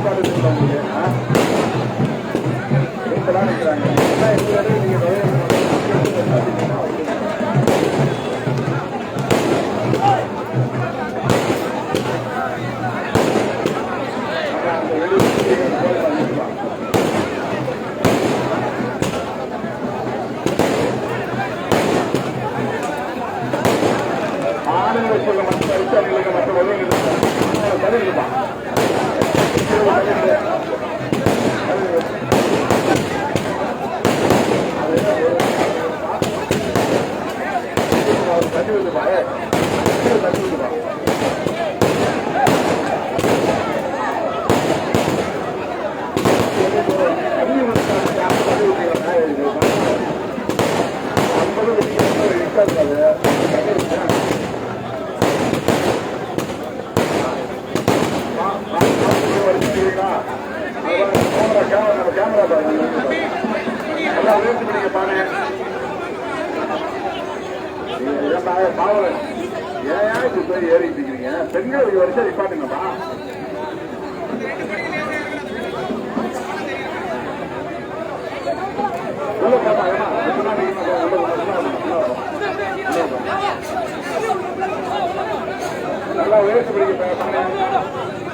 பார்த்துக்கலாம் பெண்கள் வா. நல்லா உயர்த்தி பிடிக்க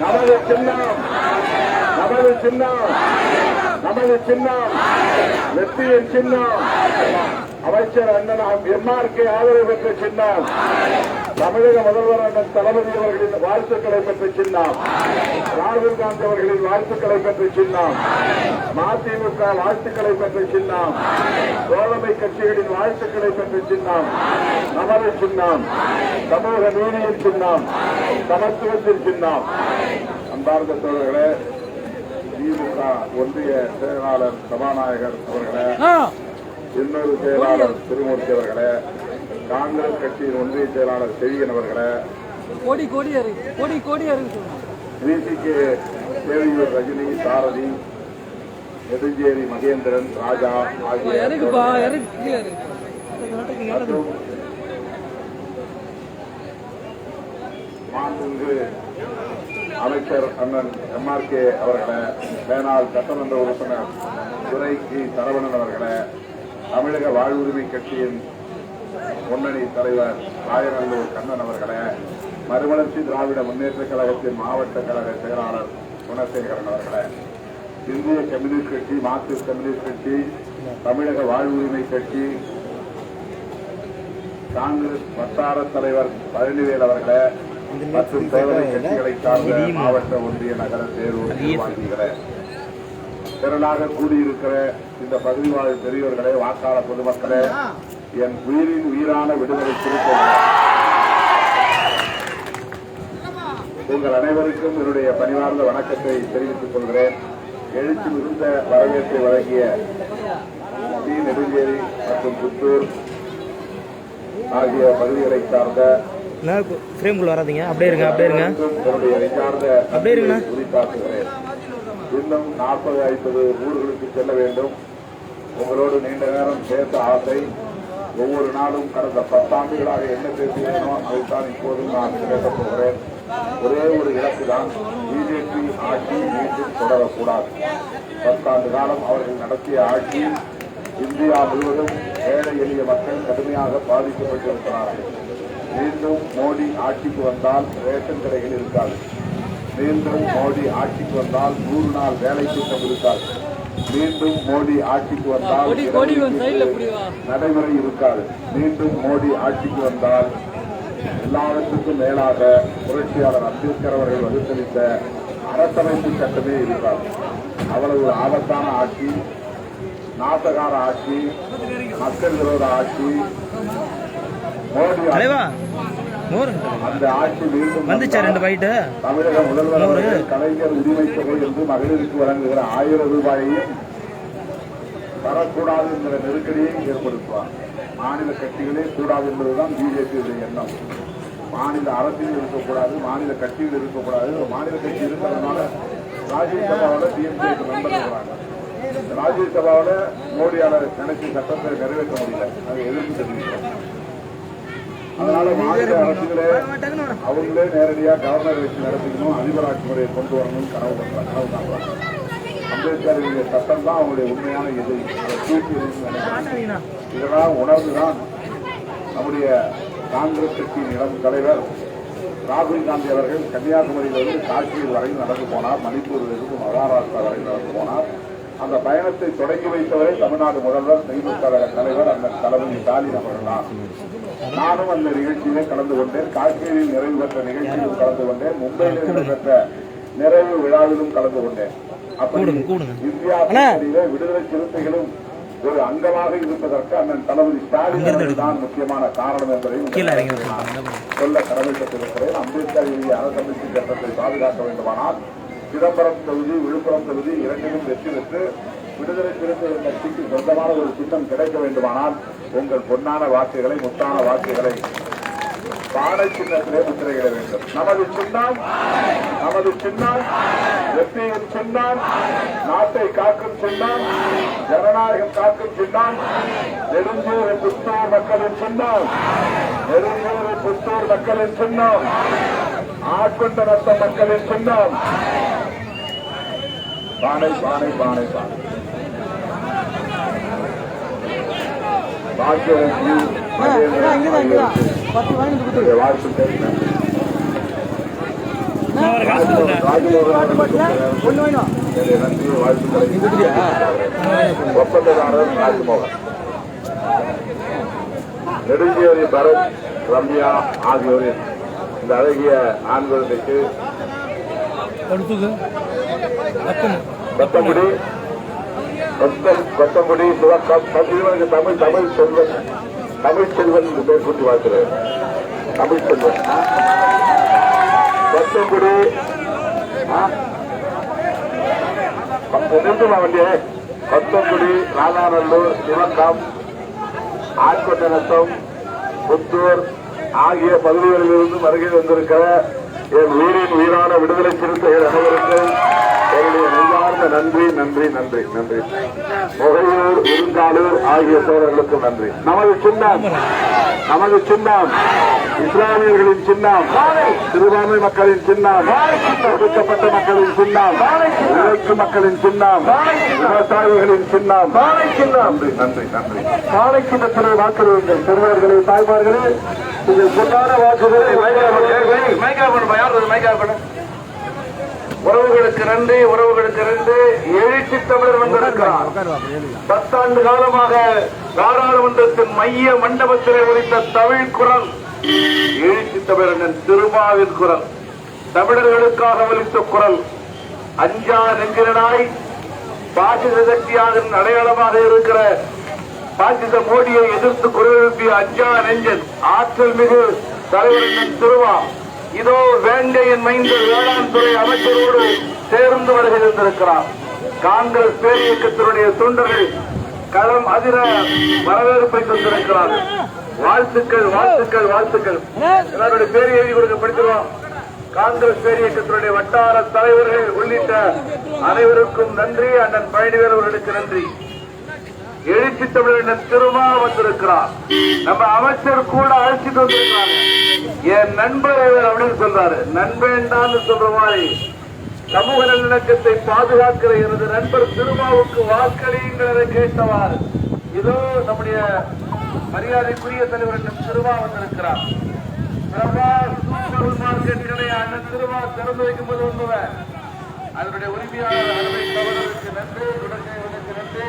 நமது சின்னம் நமது சின்னம் நமது சின்னம் வெற்றியின் சின்னம். அமைச்சர் அண்ணன் எம்ஆர்கே ஆதரவு பெற்ற சின்னம். தமிழக முதல்வர் அண்ணன் தளபதி அவர்களின் வாழ்த்துக்களை பெற்ற சின்னம். ராகுல் காந்தி அவர்களின் வாழ்த்துக்களை பெற்ற சின்னம். மதிமுக வாழ்த்துக்களை பெற்ற சின்னம். தோழமை கட்சிகளின் வாழ்த்துக்களை பெற்ற சின்னம். நமது சின்னம். சமூக நீதியின் சின்னம். சமத்துவத்தின் சின்னம். அன்பார்ந்த தோழர்களே திமுக ஒன்றிய செயலாளர் சபாநாயகர் அவர்களே இன்னொரு செயலாளர் திருமூர்த்தி அவர்களே காங்கிரஸ் கட்சியின் ஒன்றிய செயலாளர் செழியன் அவர்களே. கோடி கோடி விசிகே தேவியூர் ரஜினி சாரதி நெடுஞ்சேரி மகேந்திரன் ராஜா ஆகிய மற்றும் மாண்புமிகு அமைச்சர் அண்ணன் எம்ஆர்கே அவர்களே மேனாள் சட்டமன்ற உறுப்பினர் துரை கி சரவணன் அவர்களே தமிழக வாழ்வுரிமை கட்சியின் முன்னணி தலைவர் ராயநல்லூர் கண்ணன் அவர்களே மறுமலர்ச்சி திராவிட முன்னேற்ற கழகத்தின் மாவட்ட கழக செயலாளர் குணசேகரன் அவர்களே இந்திய கம்யூனிஸ்ட் கட்சி மார்க்சிஸ்ட் கம்யூனிஸ்ட் கட்சி தமிழக வாழ்வுரிமை கட்சி காங்கிரஸ் வட்டார தலைவர் பழனிவேல் அவர்களே மற்றும் சோதனை கட்சிகளை சார்ந்த மாவட்ட ஒன்றிய நகர தேர்வு நிர்வாகிகளே திரளாக கூடியிருக்கிற இந்த பகுதி வாழ் பெரியவர்களே வாக்காளர் பொதுமக்களே என் உயிரின் உயிரான விடுதலை சிறுத்தைகளே. உங்கள் அனைவருக்கும் என்னுடைய பணிவார்ந்த வணக்கத்தை தெரிவித்துக் கொள்கிறேன். எழுச்சி மிகுந்த வரவேற்பை வழங்கிய டி. நெடுஞ்சேரி மற்றும் புத்தூர் ஆகிய பகுதிகளை சார்ந்த ஃப்ரேம்குள்ள வராதீங்க. அப்படியே இருங்க அப்படியே என்னுடைய அப்படியே உரித்தாக்குகிறேன். இன்னும் நாற்பது ஐம்பது ஊர்களுக்கு செல்ல வேண்டும். உங்களோடு நீண்ட நேரம் பேச ஆசை. ஒவ்வொரு நாளும் கடந்த பத்தாண்டுகளாக என்ன பேசுகிறேனோ அதைத்தான் இப்போதும் நான் பேசப் போகிறேன். ஒரே ஒரு இலக்கு தான் பிஜேபி ஆட்சி மீண்டும் தொடரக்கூடாது. பத்தாண்டு காலம் அவர்கள் நடத்திய ஆட்சி இந்தியா முழுவதும் ஏழை எளிய மக்கள் கடுமையாக பாதிக்கப்பட்டிருக்கிறார்கள். மீண்டும் மோடி ஆட்சிக்கு வந்தால் ரேஷன் கடைகள் இருக்காது. மீண்டும் மோடி ஆட்சிக்கு வந்தால் நூறு நாள் வேலை திட்டம் இருக்காது. மீண்டும் மோடி ஆட்சிக்கு வந்தால் நடைமுறை இருக்காது. மீண்டும் மோடி ஆட்சிக்கு வந்தால் எல்லாவற்றுக்கும் மேலாக புரட்சியாளர் அம்பேத்கர் அவர்கள் வகுத்தளித்த அரசமைப்பு சட்டமே இருக்காது. அவ்வளவு ஆபத்தான ஆட்சி நாசகார ஆட்சி மக்கள் விரோத ஆட்சி மோடி மோர். அந்த ஆட்சி மீண்டும் வந்துச்சா ரெண்டு பாயிட்டு தமிழக முதல்வர் கலைஞர் உரிமை தொகை என்று மகளிருக்கு வழங்குகிற ஆயிரம் ரூபாயையும் தரக்கூடாது என்கிற நெருக்கடியை ஏற்படுத்துவார். மாநில கட்சிகளே கூடாது என்பதுதான் பிஜேபியுடைய எண்ணம். மாநில அரசியல் இருக்கக்கூடாது மாநில கட்சிகள் இருக்கக்கூடாது மாநில கட்சி இருக்கிறதுனால ராஜ்யசபாவில் டிஎம்கே மெம்பர் இருக்கிறாங்க ராஜ்யசபாவில் மோடியால நினைச்ச சட்டத்தை நிறைவேற்ற முடியல. அதை எதிர்ப்பு தெரிவிக்கிறோம். அதனால மாநில அரசுகளே அவங்களே நேரடியாக கவர்னர் வச்சு நடத்திக்கணும் அதிபராட்சி முறையை கொண்டு வரணும்னு கனவு பண்றாங்க கனவு காண்றாங்க. அம்பேத்கருடைய சட்டம் தான் அவங்களுடைய உண்மையான இது இதெல்லாம் உணர்ந்துதான் நம்முடைய காங்கிரஸ் கட்சியின் இளம் தலைவர் ராகுல் காந்தி அவர்கள் கன்னியாகுமரியிலிருந்து காஷ்மீர் வரையும் நடந்து போனார். மணிப்பூரிலிருந்து மகாராஷ்டிரா வரையும் நடந்து போனார். அந்த பயணத்தை தொடங்கி வைத்தவரை தமிழ்நாடு முதல்வர் திமுக தலைவர் அந்த தளபதி ஸ்டாலின் அவர்கள் தான் நானும் அந்த நிகழ்ச்சியிலே கலந்து கொண்டேன். காஷ்மீரில் நிறைவு பெற்ற நிகழ்ச்சியிலும் கலந்து கொண்டேன். மும்பையில் நடைபெற்ற நிறைவு விழாவிலும் கலந்து கொண்டேன். அப்படி. இந்தியா விடுதலை சிறுத்தைகளும் ஒரு அங்கமாக இருப்பதற்கு அண்ணன் தளபதி ஸ்டாலின் அவர்கள் தான் முக்கியமான காரணம் என்பதை கீழே இறங்கி உங்களுக்கு நான் வந்துருக்காங்க. சொல்ல கடமைப்பட்டிருக்கிறேன். அம்பேத்கர் அரசமைப்பு சட்டத்தை பாதுகாக்க வேண்டுமானால் சிதம்பரம் தொகுதி விழுப்புரம் தொகுதி இரண்டிலும் வெற்றி பெற்று விடுதலை சிறுத்தைகள் கட்சிக்கு சொந்தமான ஒரு சின்னம் கிடைக்க வேண்டுமானால் உங்கள் பொன்னான வாக்குகளை முத்தான வாக்குகளை பானை சின்னத்திலே முத்திரையிட வேண்டும். நமது சின்னம் நமது சின்னம் வெற்றியின் சின்னம் நாட்டை காக்கும் சின்னம் ஜனநாயகம் காக்கும் சின்னம் நெடுஞ்சூறு புத்தூர் மக்களின் சின்னம் நெடுஞ்சூறு புத்தூர் மக்களின் சின்னம் ஆட்கொண்ட ரத்த மக்களின் சின்னம் பானை பானை பானை பானை. வாழ்த்துக்கள். ஒப்பந்ததாரர் ராஜ்மோகன். நெடுஞ்சேரி பரத் ரம்யா ஆகியோரின் இந்த அழகிய ஆண் குழந்தைக்கு கொத்தங்குடி கொத்தம் கொத்தங்குடி சிவக்கம் தமிழ் தமிழ் செல்வன். தமிழ் செல்வன் என்று பேர் கூட்டி வாழ்த்துறேன் தமிழ் செல்வன். ஆ? கொத்தங்குடி நிறுத்துமா வண்டியே கொத்தங்குடி ராதாநல்லூர் சிவக்கம் ஆட்கொண்டநத்தம் புத்தூர் ஆகிய பகுதிகளிலிருந்து வருகை வந்திருக்கிற என் உயிரின் உயிரான விடுதலை சிறுத்தைகள் அனைவருக்கும் நன்றி நன்றி நன்றி நன்றி. முகையூர் இருந்தாலூர் ஆகிய தோழர்களுக்கும் நன்றி. நமது சின்னம் நமது சின்னம் இஸ்லாமியர்களின் சின்னம் சிறுபான்மை மக்களின் சின்னம் ஒடுக்கப்பட்ட மக்களின் சின்னம் உழைக்கும் மக்களின் சின்னம் விவசாயிகளின் சின்னம். நன்றி நன்றி நன்றி. காலை சின்னத்திலே வாக்குறுங்கள் சிறுவர்களே தாய்மார்களே உங்கள் பொன்னான வாக்குகளை உறவுகளுக்கு நன்றி உறவுகளுக்கு நன்றி. எழுச்சி தமிழர் வந்திருக்கிறார். பத்தாண்டு காலமாக நாடாளுமன்றத்தின் மைய மண்டபத்திலே உரித்த தமிழ் குரல் எழுச்சி தமிழன் திருமாவின் குரல் தமிழர்களுக்காக ஒலித்த குரல் அஞ்சா நெஞ்சினாய் பாசிச சக்தியாக அடையாளமாக இருக்கிற பாசிச மோடியை எதிர்த்து குரல் எழுப்பிய அஞ்சா நெஞ்சன் ஆற்றல் மிகு தலைவரின் திருவா இதோ வேங்கையின் மைந்தர் வேளாண் துறை அமைச்சரோடு சேர்ந்து வருகின்றிருக்கிறார் காங்கிரஸ் பேரியக்கத்தினுடைய தொண்டர்கள் களம் அதிர வரவேற்பை தந்திருக்கிறார்கள். வாழ்த்துக்கள் வாழ்த்துக்கள் வாழ்த்துக்கள். எல்லாருடைய பேர் எழுதி கொடுக்க படிக்கிறோம். காங்கிரஸ் பேரியக்கத்தினுடைய வட்டார தலைவர்கள் உள்ளிட்ட அனைவருக்கும் நன்றி. அண்ணன் பழனிவேல் அவர்களுக்கு நன்றி. எழுச்சி தமிழர் திருமா வந்திருக்கிறார். நம்ம அமைச்சர் கூட அழைச்சிட்டு வந்திருக்கிறாங்க என் நண்பர் இவர் அப்படின்னு சொல்றாரு. நண்பேண்டான்னு சொல்ற மாதிரி. சமூக நல்லிணக்கத்தை பாதுகாக்கிற எனது நண்பர் திருமாவுக்கு வாக்களியுங்கள் கேட்டவாறு. இதோ நம்முடைய மரியாதைக்குரிய தலைவர் திருமா வந்திருக்கிறார். சூப்பர் மார்க்கெட் அண்ணன் திருமா திறந்து வைக்கும்போது வந்தவன் அதனுடைய உரிமையாளர் அருமை தவறுக்கு நன்றி. தொடர்ந்து நன்றி.